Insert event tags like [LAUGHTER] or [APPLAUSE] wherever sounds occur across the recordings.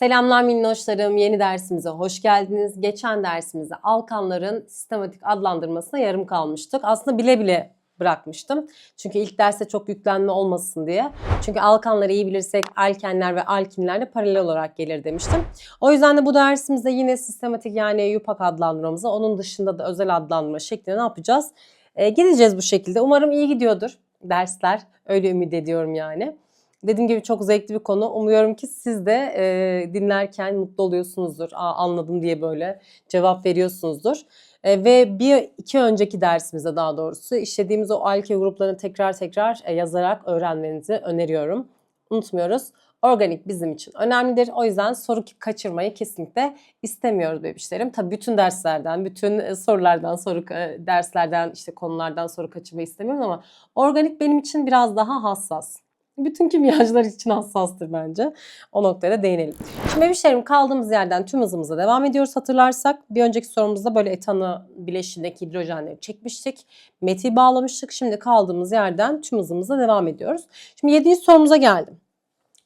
Selamlar minnoşlarım. Yeni dersimize hoş geldiniz. Geçen dersimizde alkanların sistematik adlandırmasına yarım kalmıştık. Aslında bile bile bırakmıştım. Çünkü ilk derste çok yüklenme olmasın diye. Çünkü alkanları iyi bilirsek alkenler ve alkinler de paralel olarak gelir demiştim. O yüzden de bu dersimizde yine sistematik yani yupak adlandırmamızı onun dışında da özel adlandırma şeklinde ne yapacağız? Ee, gideceğiz bu şekilde. Umarım iyi gidiyordur dersler. Öyle ümit ediyorum yani. Dediğim gibi çok zevkli bir konu. Umuyorum ki siz de e, dinlerken mutlu oluyorsunuzdur. Aa, anladım diye böyle cevap veriyorsunuzdur. E, ve bir iki önceki dersimizde daha doğrusu işlediğimiz o alke gruplarını tekrar tekrar e, yazarak öğrenmenizi öneriyorum. Unutmuyoruz. Organik bizim için önemlidir. O yüzden soru kaçırmayı kesinlikle istemiyoruz bebişlerim. Tabii bütün derslerden, bütün e, sorulardan, soru e, derslerden, işte konulardan soru kaçırmayı istemiyoruz ama organik benim için biraz daha hassas bütün kimyacılar için hassastır bence. O noktaya da değinelim. Şimdi bebişlerim kaldığımız yerden tüm hızımıza devam ediyoruz hatırlarsak. Bir önceki sorumuzda böyle etanı bileşiğindeki hidrojenleri çekmiştik. Metil bağlamıştık. Şimdi kaldığımız yerden tüm hızımıza devam ediyoruz. Şimdi yedinci sorumuza geldim.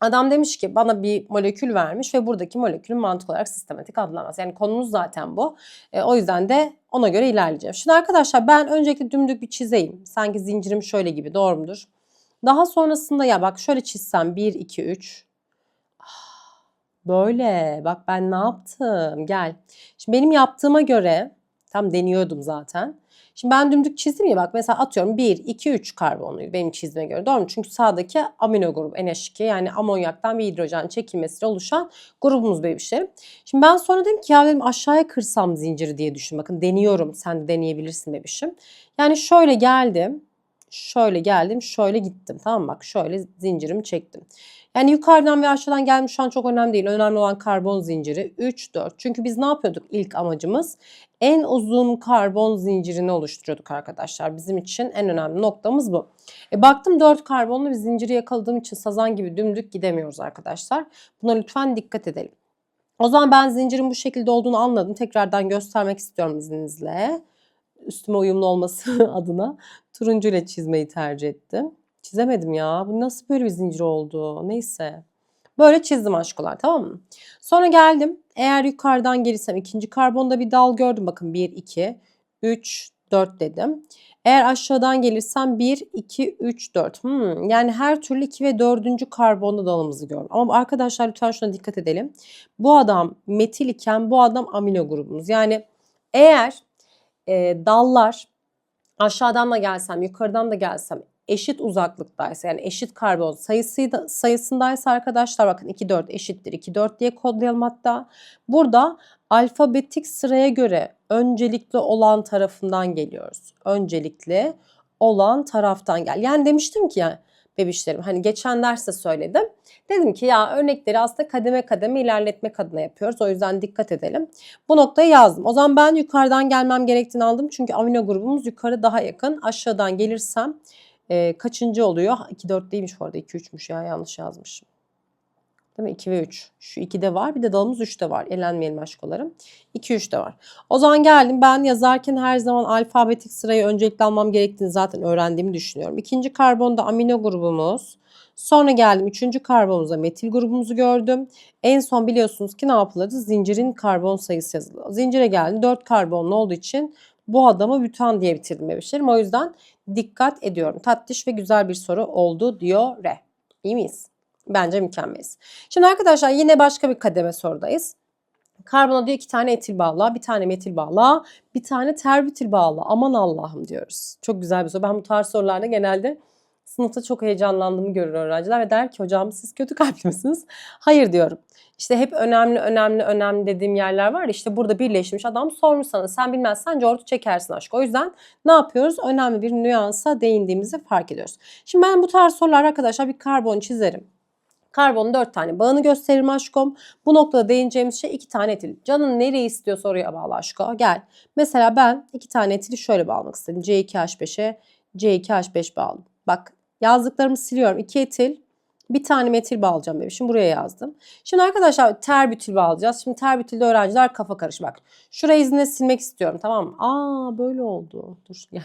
Adam demiş ki bana bir molekül vermiş ve buradaki molekülün mantık olarak sistematik adlanmaz. Yani konumuz zaten bu. E, o yüzden de ona göre ilerleyeceğim. Şimdi arkadaşlar ben öncelikle dümdük bir çizeyim. Sanki zincirim şöyle gibi doğru mudur? Daha sonrasında ya bak şöyle çizsem 1, 2, 3. Böyle bak ben ne yaptım gel. Şimdi benim yaptığıma göre tam deniyordum zaten. Şimdi ben dümdük çizdim ya bak mesela atıyorum 1, 2, 3 karbonluyu benim çizime göre doğru mu? Çünkü sağdaki amino grubu NH2 yani amonyaktan bir hidrojen çekilmesiyle oluşan grubumuz bebişlerim. Şimdi ben sonra dedim ki ya dedim aşağıya kırsam zinciri diye düşün. Bakın deniyorum sen de deneyebilirsin bebişim. Yani şöyle geldim şöyle geldim, şöyle gittim. Tamam bak şöyle zincirimi çektim. Yani yukarıdan ve aşağıdan gelmiş şu an çok önemli değil. Önemli olan karbon zinciri 3, 4. Çünkü biz ne yapıyorduk ilk amacımız? En uzun karbon zincirini oluşturuyorduk arkadaşlar. Bizim için en önemli noktamız bu. E baktım 4 karbonlu bir zinciri yakaladığım için sazan gibi dümdük gidemiyoruz arkadaşlar. Buna lütfen dikkat edelim. O zaman ben zincirin bu şekilde olduğunu anladım. Tekrardan göstermek istiyorum izninizle üstüme uyumlu olması [LAUGHS] adına turuncu ile çizmeyi tercih ettim. Çizemedim ya. Bu nasıl böyle bir zincir oldu? Neyse. Böyle çizdim aşkolar tamam mı? Sonra geldim. Eğer yukarıdan gelirsem ikinci karbonda bir dal gördüm. Bakın 1, 2, 3, 4 dedim. Eğer aşağıdan gelirsem 1, 2, 3, 4. Hmm, yani her türlü 2 ve 4. karbonda dalımızı gördüm. Ama arkadaşlar lütfen şuna dikkat edelim. Bu adam metil iken bu adam amino grubumuz. Yani eğer e, dallar aşağıdan da gelsem yukarıdan da gelsem eşit uzaklıktaysa yani eşit karbon sayısı sayısındaysa arkadaşlar bakın 2 4 eşittir 2 4 diye kodlayalım hatta. Burada alfabetik sıraya göre öncelikli olan tarafından geliyoruz. Öncelikli olan taraftan gel. Yani demiştim ki yani bebişlerim. Hani geçen derste söyledim. Dedim ki ya örnekleri aslında kademe kademe ilerletmek adına yapıyoruz. O yüzden dikkat edelim. Bu noktayı yazdım. O zaman ben yukarıdan gelmem gerektiğini aldım. Çünkü amino grubumuz yukarı daha yakın. Aşağıdan gelirsem e, kaçıncı oluyor? 2 4 değilmiş bu arada 2 3'müş ya yanlış yazmışım. Değil mi? 2 ve 3. Şu 2'de var. Bir de dalımız 3'te var. Elenmeyelim aşkolarım. 2 3'te var. O zaman geldim. Ben yazarken her zaman alfabetik sırayı öncelikle almam gerektiğini zaten öğrendiğimi düşünüyorum. İkinci karbonda amino grubumuz. Sonra geldim. Üçüncü karbonumuza metil grubumuzu gördüm. En son biliyorsunuz ki ne yapılırdı? Zincirin karbon sayısı yazılıyor. Zincire geldim. 4 karbonlu olduğu için bu adamı bütan diye bitirdim bebişlerim. O yüzden dikkat ediyorum. Tatlış ve güzel bir soru oldu diyor Re. İyi miyiz? Bence mükemmeliz. Şimdi arkadaşlar yine başka bir kademe sorudayız. Karbona diyor iki tane etil bağla, bir tane metil bağla, bir tane terbitil bağla. Aman Allah'ım diyoruz. Çok güzel bir soru. Ben bu tarz sorularda genelde sınıfta çok heyecanlandığımı görür öğrenciler ve der ki hocam siz kötü kalpli misiniz? Hayır diyorum. İşte hep önemli önemli önemli dediğim yerler var. İşte burada birleşmiş adam sormuş sana sen bilmezsen cortu çekersin aşk. O yüzden ne yapıyoruz? Önemli bir nüansa değindiğimizi fark ediyoruz. Şimdi ben bu tarz sorular arkadaşlar bir karbon çizerim. Karbonun 4 tane bağını gösteririm aşkom. Bu noktada değineceğimiz şey 2 tane etil. Canın nereyi istiyor soruya bağlı aşko. Gel. Mesela ben 2 tane etili şöyle bağlamak istedim. C2H5'e C2H5 bağlı. Bak yazdıklarımı siliyorum. 2 etil bir tane metil bağlayacağım demişim. Buraya yazdım. Şimdi arkadaşlar terbütil bağlayacağız. Şimdi terbütilde öğrenciler kafa karış. Bak şurayı izine silmek istiyorum tamam mı? Aa böyle oldu. Dur gel.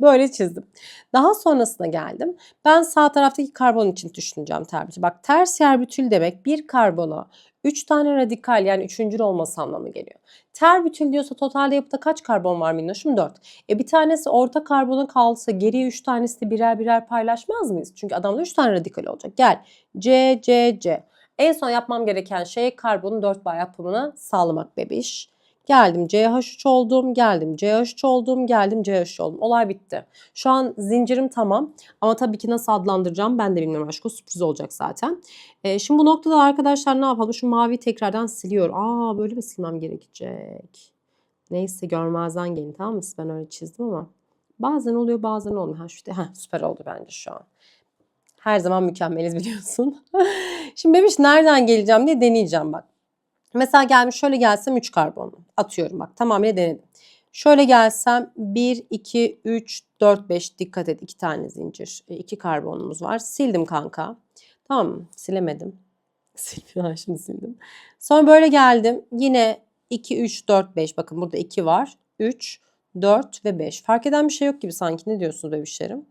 Böyle çizdim. Daha sonrasına geldim. Ben sağ taraftaki karbon için düşüneceğim terbitül. Bak ters yer bütül demek bir karbona 3 tane radikal yani üçüncül olması anlamı geliyor. Terbitül diyorsa totalde yapıda kaç karbon var minnoşum? 4. E bir tanesi orta karbona kalsa geriye 3 tanesi de birer birer paylaşmaz mıyız? Çünkü adamda 3 tane radikal olacak. Gel C, C, C. En son yapmam gereken şey karbonun 4 bağ yapımını sağlamak bebiş. Geldim CH3 oldum, geldim CH3 oldum, geldim CH3 oldum. Olay bitti. Şu an zincirim tamam ama tabii ki nasıl adlandıracağım ben de bilmiyorum aşkım. Sürpriz olacak zaten. Ee, şimdi bu noktada arkadaşlar ne yapalım? Şu mavi tekrardan siliyorum. Aa böyle mi silmem gerekecek? Neyse görmezden gelin tamam mı? Ben öyle çizdim ama. Bazen oluyor bazen olmuyor. Ha, şu, ha, süper oldu bence şu an. Her zaman mükemmeliz biliyorsun. [LAUGHS] Şimdi bebiş nereden geleceğim diye deneyeceğim bak. Mesela gelmiş şöyle gelsem 3 karbonlu. Atıyorum bak tamamıyla denedim. Şöyle gelsem 1, 2, 3, 4, 5 dikkat et 2 tane zincir. 2 karbonumuz var. Sildim kanka. Tamam mı? Silemedim. [LAUGHS] Sildim. Şimdi sildim. Sonra böyle geldim. Yine 2, 3, 4, 5. Bakın burada 2 var. 3, 4 ve 5. Fark eden bir şey yok gibi sanki. Ne diyorsunuz bebişlerim?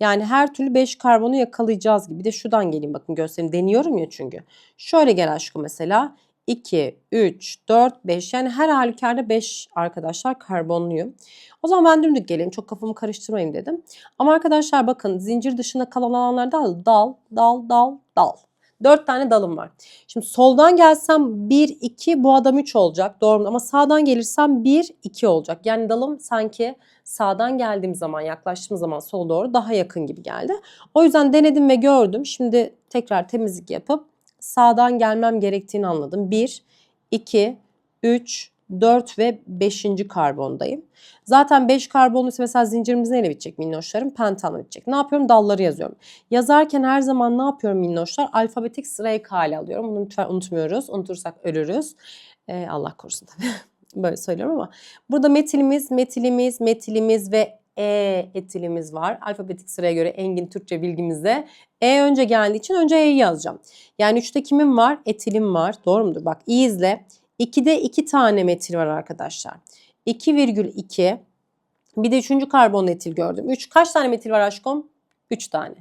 Yani her türlü 5 karbonu yakalayacağız gibi. Bir de şuradan geleyim bakın göstereyim. Deniyorum ya çünkü. Şöyle gel aşkım mesela. 2, 3, 4, 5 yani her halükarda 5 arkadaşlar karbonluyum. O zaman ben dümdük geleyim çok kafamı karıştırmayayım dedim. Ama arkadaşlar bakın zincir dışında kalan alanlar dal dal dal dal dal. 4 tane dalım var. Şimdi soldan gelsem 1, 2 bu adam 3 olacak doğru mu? Ama sağdan gelirsem 1, 2 olacak. Yani dalım sanki sağdan geldiğim zaman yaklaştığım zaman sola doğru daha yakın gibi geldi. O yüzden denedim ve gördüm. Şimdi tekrar temizlik yapıp sağdan gelmem gerektiğini anladım. 1, 2, 3, 4 ve 5. karbondayım. Zaten 5 karbonluysa mesela zincirimiz neyle bitecek minnoşlarım? Pentanla bitecek. Ne yapıyorum? Dalları yazıyorum. Yazarken her zaman ne yapıyorum minnoşlar? Alfabetik sırayı hale alıyorum. Bunu lütfen unutmuyoruz. Unutursak ölürüz. Ee, Allah korusun tabii. [LAUGHS] Böyle söylüyorum ama. Burada metilimiz, metilimiz, metilimiz ve e etilimiz var. Alfabetik sıraya göre Engin Türkçe bilgimizde E önce geldiği için önce E'yi yazacağım. Yani 3'te kimim var? Etilim var. Doğru mudur? Bak iyi izle. 2'de 2 tane metil var arkadaşlar. 2,2 bir de 3. karbon etil gördüm. 3 kaç tane metil var aşkım? 3 tane.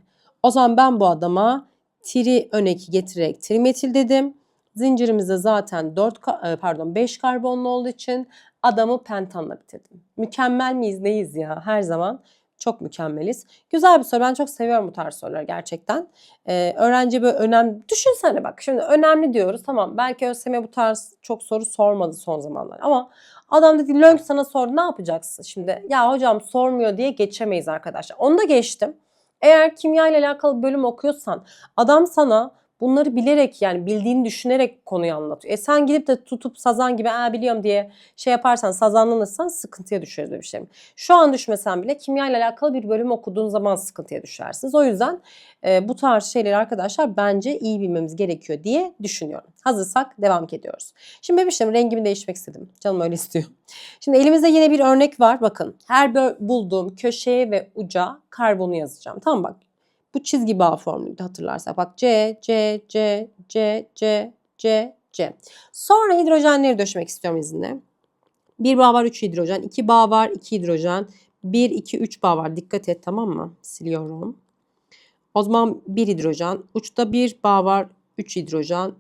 O zaman ben bu adama tri öneki getirerek trimetil dedim. Zincirimizde zaten 4 pardon 5 karbonlu olduğu için adamı pentanla bitirdim. Mükemmel miyiz neyiz ya her zaman çok mükemmeliz. Güzel bir soru ben çok seviyorum bu tarz soruları gerçekten. Ee, öğrenci böyle önemli düşünsene bak şimdi önemli diyoruz tamam belki ÖSYM bu tarz çok soru sormadı son zamanlar ama adam dedi lönk sana sordu ne yapacaksın şimdi ya hocam sormuyor diye geçemeyiz arkadaşlar onu da geçtim. Eğer kimya ile alakalı bölüm okuyorsan adam sana bunları bilerek yani bildiğini düşünerek konuyu anlatıyor. E sen gidip de tutup sazan gibi Aa, biliyorum diye şey yaparsan sazanlanırsan sıkıntıya düşeriz bir şey. Şu an düşmesen bile kimya ile alakalı bir bölüm okuduğun zaman sıkıntıya düşersiniz. O yüzden e, bu tarz şeyleri arkadaşlar bence iyi bilmemiz gerekiyor diye düşünüyorum. Hazırsak devam ediyoruz. Şimdi bebişlerim rengimi değiştirmek istedim. Canım öyle istiyor. Şimdi elimizde yine bir örnek var. Bakın her bulduğum köşeye ve uca karbonu yazacağım. Tamam bak bu çizgi bağ formülüydü hatırlarsak. Bak C, C, C, C, C, C, C. Sonra hidrojenleri döşemek istiyorum izinle. Bir bağ var 3 hidrojen. iki bağ var 2 hidrojen. 1, 2, 3 bağ var. Dikkat et tamam mı? Siliyorum. O zaman 1 hidrojen. Uçta bir bağ var 3 hidrojen.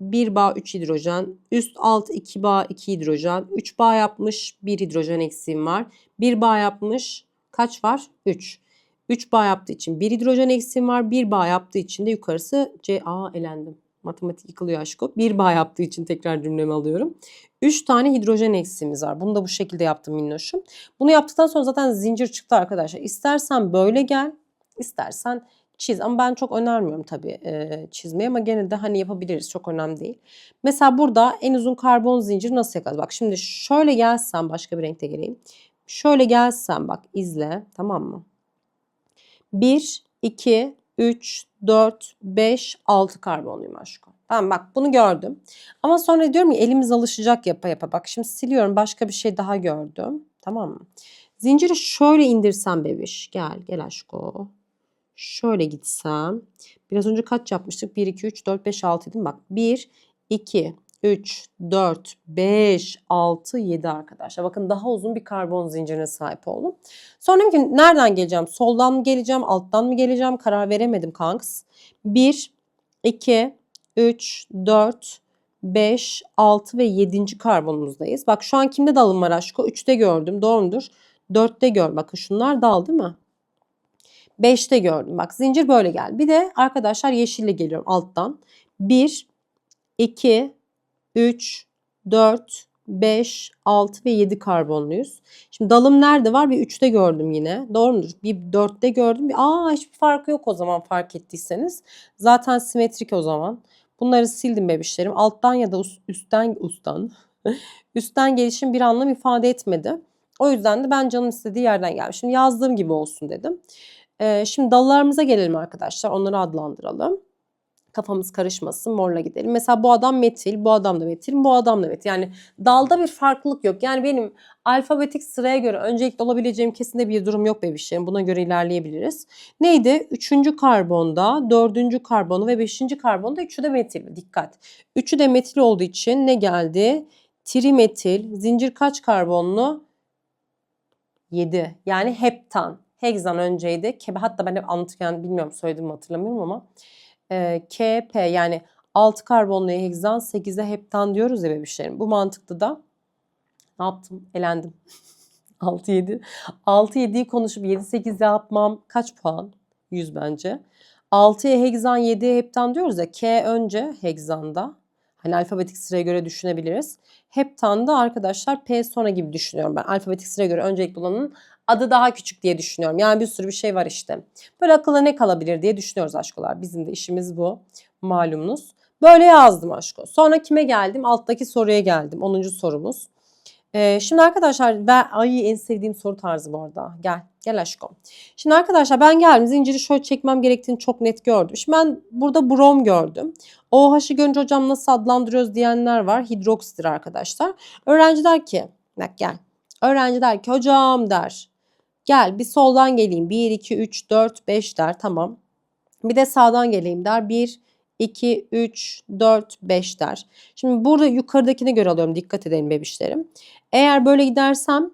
1 bağ 3 hidrojen. Üst alt 2 bağ 2 hidrojen. 3 bağ yapmış 1 hidrojen eksiğim var. 1 bağ yapmış kaç var? 3. 3 bağ yaptığı için bir hidrojen eksiğim var. 1 bağ yaptığı için de yukarısı C. A elendim. Matematik yıkılıyor aşkım. 1 bağ yaptığı için tekrar cümlemi alıyorum. 3 tane hidrojen eksiğimiz var. Bunu da bu şekilde yaptım minnoşum. Bunu yaptıktan sonra zaten zincir çıktı arkadaşlar. İstersen böyle gel. istersen çiz. Ama ben çok önermiyorum tabii e, çizmeyi ama gene de hani yapabiliriz. Çok önemli değil. Mesela burada en uzun karbon zinciri nasıl yakarız? Bak şimdi şöyle gelsem başka bir renkte geleyim. Şöyle gelsem bak izle tamam mı? 1, 2, 3, 4, 5, 6 karbonluyum aşkım. Tamam bak bunu gördüm. Ama sonra diyorum ya elimiz alışacak yapa yapa. Bak şimdi siliyorum başka bir şey daha gördüm. Tamam mı? Zinciri şöyle indirsem bebiş. Gel gel aşko. Şöyle gitsem. Biraz önce kaç yapmıştık? 1, 2, 3, 4, 5, 6 değil mi? Bak 1, 2, 3, 4, 5, 6, 7 arkadaşlar. Bakın daha uzun bir karbon zincirine sahip oldum. Sonra dedim ki nereden geleceğim? Soldan mı geleceğim? Alttan mı geleceğim? Karar veremedim kanks. 1, 2, 3, 4, 5, 6 ve 7. karbonumuzdayız. Bak şu an kimde dalım var aşko? 3'te gördüm. Doğru mudur? 4'te gör. Bakın şunlar dal değil mi? 5'te gördüm. Bak zincir böyle geldi. Bir de arkadaşlar yeşille geliyorum alttan. 1, 2, 3, 4, 5, 6 ve 7 karbonluyuz. Şimdi dalım nerede var? Bir 3'te gördüm yine. Doğru mudur? Bir 4'te gördüm. Bir, aa hiçbir farkı yok o zaman fark ettiyseniz. Zaten simetrik o zaman. Bunları sildim bebişlerim. Alttan ya da üst- üstten ustan [LAUGHS] üstten gelişim bir anlam ifade etmedi. O yüzden de ben canım istediği yerden gelmişim. Yazdığım gibi olsun dedim. Ee, şimdi dallarımıza gelelim arkadaşlar. Onları adlandıralım. Kafamız karışmasın. Morla gidelim. Mesela bu adam metil, bu adam da metil, bu adam da metil. Yani dalda bir farklılık yok. Yani benim alfabetik sıraya göre öncelikli olabileceğim kesinlikle bir durum yok bebişlerim. Buna göre ilerleyebiliriz. Neydi? Üçüncü karbonda, dördüncü karbonu ve beşinci karbonda üçü de metil. Dikkat. Üçü de metil olduğu için ne geldi? Trimetil. Zincir kaç karbonlu? 7. Yani heptan. Hexan önceydi. Hatta ben hep anlatırken bilmiyorum söyledim mi hatırlamıyorum ama. E, KP yani 6 karbonlu hexan 8'e heptan diyoruz ya bebişlerim. Bu mantıklı da ne yaptım? Elendim. [LAUGHS] 6-7. 6-7'yi konuşup 7-8 yapmam kaç puan? 100 bence. 6'ya hexan 7'ye heptan diyoruz ya. K önce hexanda. Hani alfabetik sıraya göre düşünebiliriz. Heptanda arkadaşlar P sonra gibi düşünüyorum ben. Alfabetik sıraya göre öncelikli olanın adı daha küçük diye düşünüyorum. Yani bir sürü bir şey var işte. Böyle akılda ne kalabilir diye düşünüyoruz aşkolar. Bizim de işimiz bu. Malumunuz. Böyle yazdım aşko. Sonra kime geldim? Alttaki soruya geldim. 10. sorumuz. Ee, şimdi arkadaşlar ben ay en sevdiğim soru tarzı bu arada. Gel. Gel aşkım. Şimdi arkadaşlar ben geldim. Zinciri şöyle çekmem gerektiğini çok net gördüm. Şimdi ben burada brom gördüm. OH'ı görünce hocam nasıl adlandırıyoruz diyenler var. Hidroksidir arkadaşlar. Öğrenci der ki bak gel. Öğrenci der ki hocam der. Gel bir soldan geleyim. 1, 2, 3, 4, 5 der. Tamam. Bir de sağdan geleyim der. 1, 2, 3, 4, 5 der. Şimdi burada yukarıdakine göre alıyorum. Dikkat edelim bebişlerim. Eğer böyle gidersem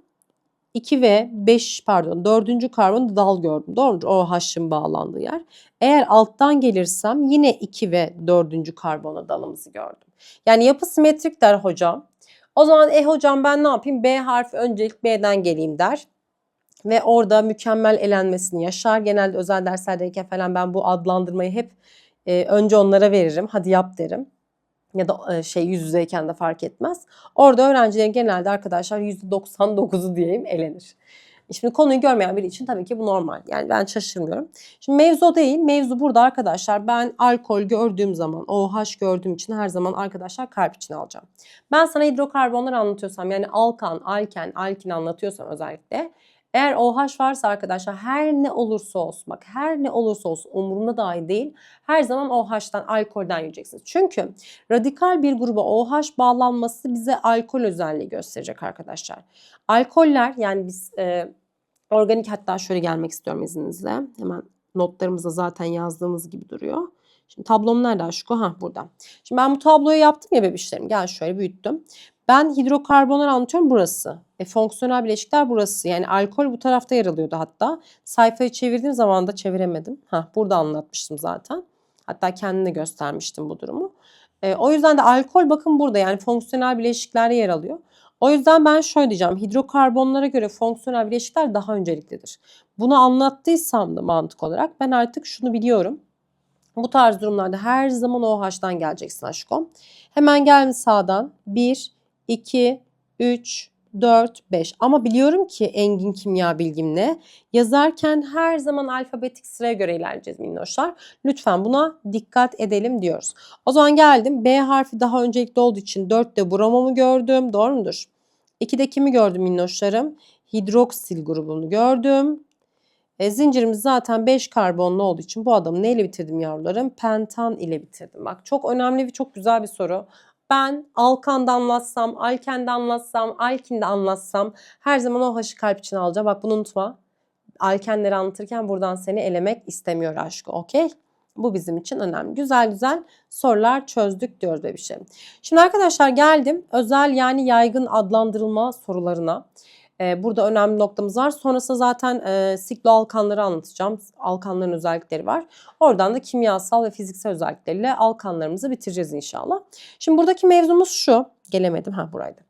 2 ve 5 pardon 4. karbon dal gördüm. Doğru? O H'ın bağlandığı yer. Eğer alttan gelirsem yine 2 ve 4. karbona dalımızı gördüm. Yani yapı simetrik der hocam. O zaman e hocam ben ne yapayım? B harfi öncelik B'den geleyim der. Ve orada mükemmel elenmesini yaşar. Genelde özel derslerdeyken falan ben bu adlandırmayı hep e, önce onlara veririm. Hadi yap derim. Ya da e, şey yüz yüzeyken de fark etmez. Orada öğrencilerin genelde arkadaşlar %99'u diyeyim elenir. Şimdi konuyu görmeyen biri için tabii ki bu normal. Yani ben şaşırmıyorum. Şimdi mevzu değil. Mevzu burada arkadaşlar. Ben alkol gördüğüm zaman, OH gördüğüm için her zaman arkadaşlar kalp için alacağım. Ben sana hidrokarbonlar anlatıyorsam yani alkan, alken, alkin anlatıyorsam özellikle eğer OH varsa arkadaşlar her ne olursa olsun bak her ne olursa olsun umurumda dahi değil her zaman OH'tan alkolden yiyeceksiniz. Çünkü radikal bir gruba OH bağlanması bize alkol özelliği gösterecek arkadaşlar. Alkoller yani biz e, organik hatta şöyle gelmek istiyorum izninizle. Hemen notlarımızda zaten yazdığımız gibi duruyor. Şimdi tablom nerede aşko? Ha burada. Şimdi ben bu tabloyu yaptım ya bebişlerim. Gel şöyle büyüttüm. Ben hidrokarbonlar anlatıyorum burası. E, fonksiyonel bileşikler burası. Yani alkol bu tarafta yer alıyordu hatta. Sayfayı çevirdiğim zaman da çeviremedim. Ha burada anlatmıştım zaten. Hatta kendine göstermiştim bu durumu. E, o yüzden de alkol bakın burada yani fonksiyonel bileşiklerde yer alıyor. O yüzden ben şöyle diyeceğim. Hidrokarbonlara göre fonksiyonel bileşikler daha önceliklidir. Bunu anlattıysam da mantık olarak ben artık şunu biliyorum. Bu tarz durumlarda her zaman OH'dan geleceksin aşkım. Hemen gelin sağdan. 1, 2, 3, 4, 5. Ama biliyorum ki engin kimya bilgimle yazarken her zaman alfabetik sıraya göre ilerleyeceğiz minnoşlar. Lütfen buna dikkat edelim diyoruz. O zaman geldim. B harfi daha öncelikli olduğu için 4'te bromomu gördüm. Doğru mudur? 2'de kimi gördüm minnoşlarım? Hidroksil grubunu gördüm. E, zincirimiz zaten 5 karbonlu olduğu için bu adamı neyle bitirdim yavrularım? Pentan ile bitirdim. Bak çok önemli ve çok güzel bir soru. Ben alkanda anlatsam, alkende anlatsam, alkinde anlatsam her zaman o haşı kalp için alacağım. Bak bunu unutma. Alkenleri anlatırken buradan seni elemek istemiyor aşkı. Okey? Bu bizim için önemli. Güzel güzel sorular çözdük diyoruz bebişlerim. Şimdi arkadaşlar geldim özel yani yaygın adlandırılma sorularına. Ee, burada önemli noktamız var. Sonrasında zaten e, sikloalkanları anlatacağım. Alkanların özellikleri var. Oradan da kimyasal ve fiziksel özellikleriyle alkanlarımızı bitireceğiz inşallah. Şimdi buradaki mevzumuz şu. Gelemedim. Ha buraydı.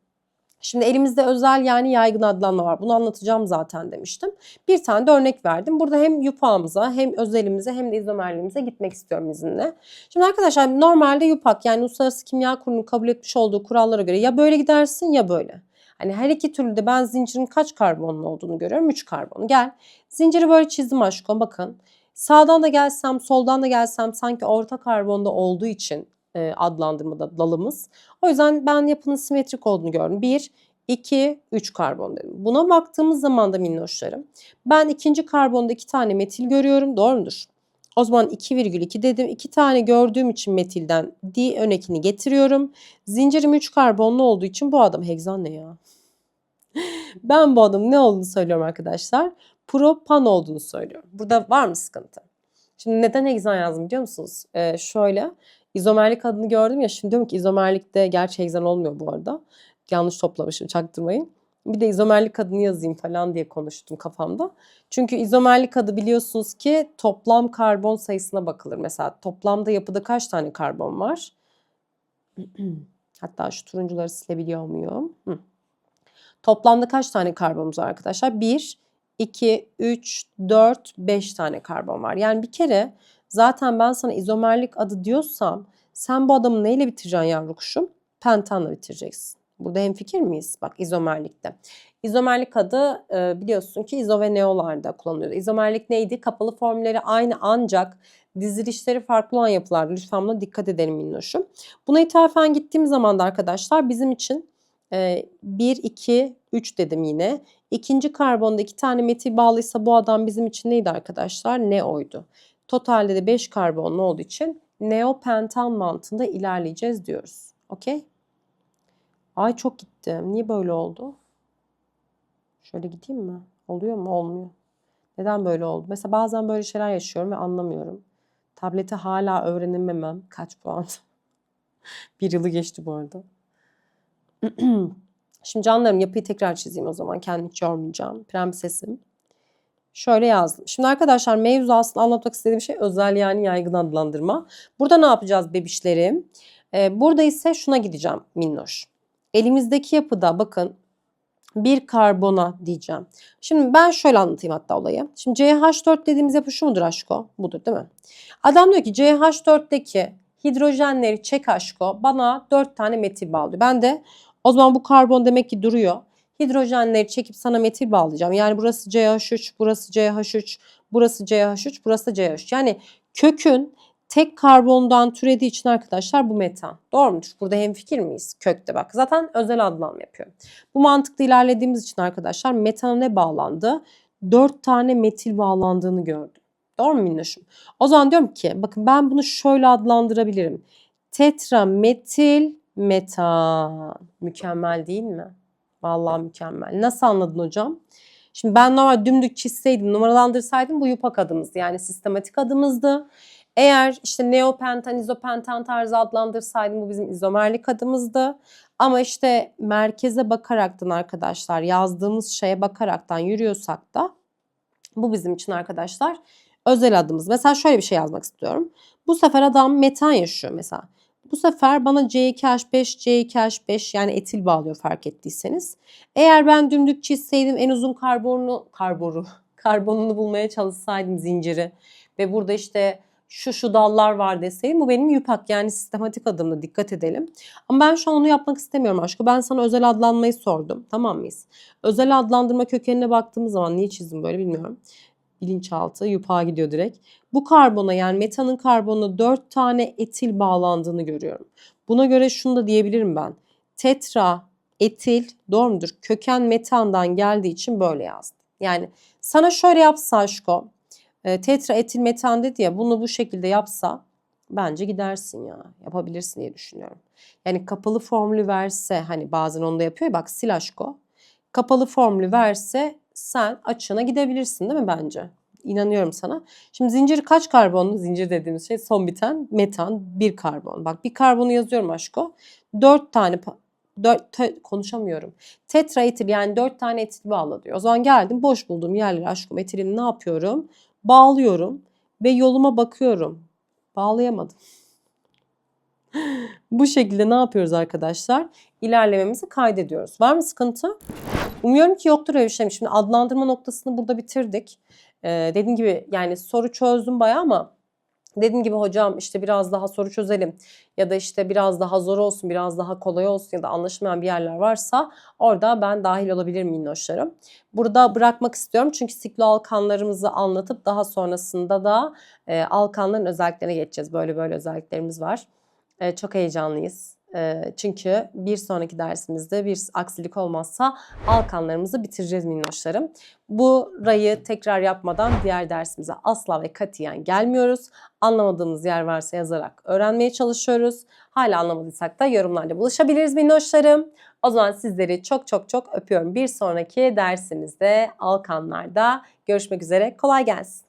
Şimdi elimizde özel yani yaygın adlanma var. Bunu anlatacağım zaten demiştim. Bir tane de örnek verdim. Burada hem yupağımıza hem özelimize hem de izomerliğimize gitmek istiyorum izinle. Şimdi arkadaşlar normalde yupak yani Uluslararası Kimya Kurulu'nun kabul etmiş olduğu kurallara göre ya böyle gidersin ya böyle. Hani her iki türlü de ben zincirin kaç karbonlu olduğunu görüyorum. 3 karbon. Gel. Zinciri böyle çizdim aşkım bakın. Sağdan da gelsem soldan da gelsem sanki orta karbonda olduğu için e, adlandırmada dalımız. O yüzden ben yapının simetrik olduğunu gördüm. 1, 2, 3 karbon dedim. Buna baktığımız zaman da minnoşlarım. Ben ikinci karbonda iki tane metil görüyorum. Doğru mudur? O zaman 2,2 dedim. İki tane gördüğüm için metilden di ön ekini getiriyorum. Zincirim 3 karbonlu olduğu için bu adam hegzan ne ya? [LAUGHS] ben bu adamın ne olduğunu söylüyorum arkadaşlar. Propan olduğunu söylüyorum. Burada var mı sıkıntı? Şimdi neden hegzan yazdım biliyor musunuz? Ee, şöyle izomerlik adını gördüm ya şimdi diyorum ki izomerlikte gerçi hegzan olmuyor bu arada. Yanlış toplamışım çaktırmayın. Bir de izomerlik adını yazayım falan diye konuştum kafamda. Çünkü izomerlik adı biliyorsunuz ki toplam karbon sayısına bakılır. Mesela toplamda yapıda kaç tane karbon var? [CLEARS THROAT] Hatta şu turuncuları silebiliyor muyum? Toplamda kaç tane karbonumuz var arkadaşlar? 1, 2, 3, 4, 5 tane karbon var. Yani bir kere zaten ben sana izomerlik adı diyorsam sen bu adamı neyle bitireceksin yavru kuşum? Pentanla bitireceksin. Burada hemfikir miyiz? Bak izomerlikte. İzomerlik adı e, biliyorsun ki izo ve neolarda kullanılıyordu. İzomerlik neydi? Kapalı formülleri aynı ancak dizilişleri farklı olan yapılardı. Lütfen buna dikkat edelim minnoşum. Buna ithafen gittiğim zaman da arkadaşlar bizim için 1, 2, 3 dedim yine. İkinci karbonda iki tane metil bağlıysa bu adam bizim için neydi arkadaşlar? Neo'ydu. Totalde de 5 karbonlu olduğu için neopentan mantığında ilerleyeceğiz diyoruz. Okey? Ay çok gittim. Niye böyle oldu? Şöyle gideyim mi? Oluyor mu? Olmuyor. Neden böyle oldu? Mesela bazen böyle şeyler yaşıyorum ve anlamıyorum. Tableti hala öğrenememem. Kaç puan? [LAUGHS] bir yılı geçti bu arada. [CLEARS THROAT] Şimdi canlarım yapıyı tekrar çizeyim o zaman. Kendimi hiç yormayacağım. Prensesim. Şöyle yazdım. Şimdi arkadaşlar mevzu aslında anlatmak istediğim şey özel yani yaygın adlandırma. Burada ne yapacağız bebişlerim? Ee, burada ise şuna gideceğim minnoş. Elimizdeki yapıda bakın bir karbona diyeceğim. Şimdi ben şöyle anlatayım hatta olayı. Şimdi CH4 dediğimiz yapı şu mudur aşko? Budur değil mi? Adam diyor ki CH4'teki hidrojenleri çek aşko bana 4 tane metil bağlıyor. Ben de o zaman bu karbon demek ki duruyor. Hidrojenleri çekip sana metil bağlayacağım. Yani burası CH3, burası CH3, burası CH3, burası da CH3. Yani kökün tek karbondan türediği için arkadaşlar bu metan. Doğru mudur? Burada hemfikir miyiz? Kökte bak. Zaten özel adlanma yapıyorum. Bu mantıkla ilerlediğimiz için arkadaşlar metana ne bağlandı? 4 tane metil bağlandığını gördüm. Doğru mu minnoşum? O zaman diyorum ki bakın ben bunu şöyle adlandırabilirim. Tetrametil metan. Mükemmel değil mi? Vallahi mükemmel. Nasıl anladın hocam? Şimdi ben normal dümdük çizseydim, numaralandırsaydım bu yupak adımızdı. Yani sistematik adımızdı. Eğer işte neopentan, izopentan tarzı adlandırsaydım bu bizim izomerlik adımızdı. Ama işte merkeze bakaraktan arkadaşlar yazdığımız şeye bakaraktan yürüyorsak da bu bizim için arkadaşlar özel adımız. Mesela şöyle bir şey yazmak istiyorum. Bu sefer adam metan yaşıyor mesela. Bu sefer bana C2H5, C2H5 yani etil bağlıyor fark ettiyseniz. Eğer ben dümdük çizseydim en uzun karbonlu, karbonu, [LAUGHS] karbonunu bulmaya çalışsaydım zinciri ve burada işte şu şu dallar var deseydim bu benim yupak yani sistematik adımda dikkat edelim. Ama ben şu an onu yapmak istemiyorum aşkı. Ben sana özel adlanmayı sordum. Tamam mıyız? Özel adlandırma kökenine baktığımız zaman niye çizdim böyle bilmiyorum. Bilinçaltı yupağa gidiyor direkt. Bu karbona yani metanın karbonuna 4 tane etil bağlandığını görüyorum. Buna göre şunu da diyebilirim ben. Tetra etil doğru mudur? Köken metandan geldiği için böyle yazdım. Yani sana şöyle yapsa aşko e, tetra etil metan dedi ya bunu bu şekilde yapsa bence gidersin ya. Yapabilirsin diye düşünüyorum. Yani kapalı formülü verse hani bazen onu da yapıyor ya bak sil aşko. Kapalı formülü verse sen açığına gidebilirsin değil mi bence? İnanıyorum sana. Şimdi zincir kaç karbonlu? Zincir dediğimiz şey son biten metan bir karbon. Bak bir karbonu yazıyorum aşko. Dört tane pa- dört te- konuşamıyorum. Tetraetil yani dört tane etil bağla diyor. O zaman geldim boş bulduğum yerlere aşkım etilini ne yapıyorum? Bağlıyorum ve yoluma bakıyorum. Bağlayamadım. [LAUGHS] Bu şekilde ne yapıyoruz arkadaşlar? İlerlememizi kaydediyoruz. Var mı sıkıntı? Umuyorum ki yoktur şey. Şimdi adlandırma noktasını burada bitirdik. Ee, dediğim gibi yani soru çözdüm bayağı ama dediğim gibi hocam işte biraz daha soru çözelim ya da işte biraz daha zor olsun, biraz daha kolay olsun ya da anlaşılmayan bir yerler varsa orada ben dahil olabilirim minnoşlarım. Burada bırakmak istiyorum çünkü sikloalkanlarımızı anlatıp daha sonrasında da e, alkanların özelliklerine geçeceğiz. Böyle böyle özelliklerimiz var. E, çok heyecanlıyız. Çünkü bir sonraki dersimizde bir aksilik olmazsa alkanlarımızı bitireceğiz minnoşlarım. Burayı tekrar yapmadan diğer dersimize asla ve katiyen gelmiyoruz. Anlamadığımız yer varsa yazarak öğrenmeye çalışıyoruz. Hala anlamadıysak da yorumlarla buluşabiliriz minnoşlarım. O zaman sizleri çok çok çok öpüyorum. Bir sonraki dersimizde Alkanlar'da görüşmek üzere. Kolay gelsin.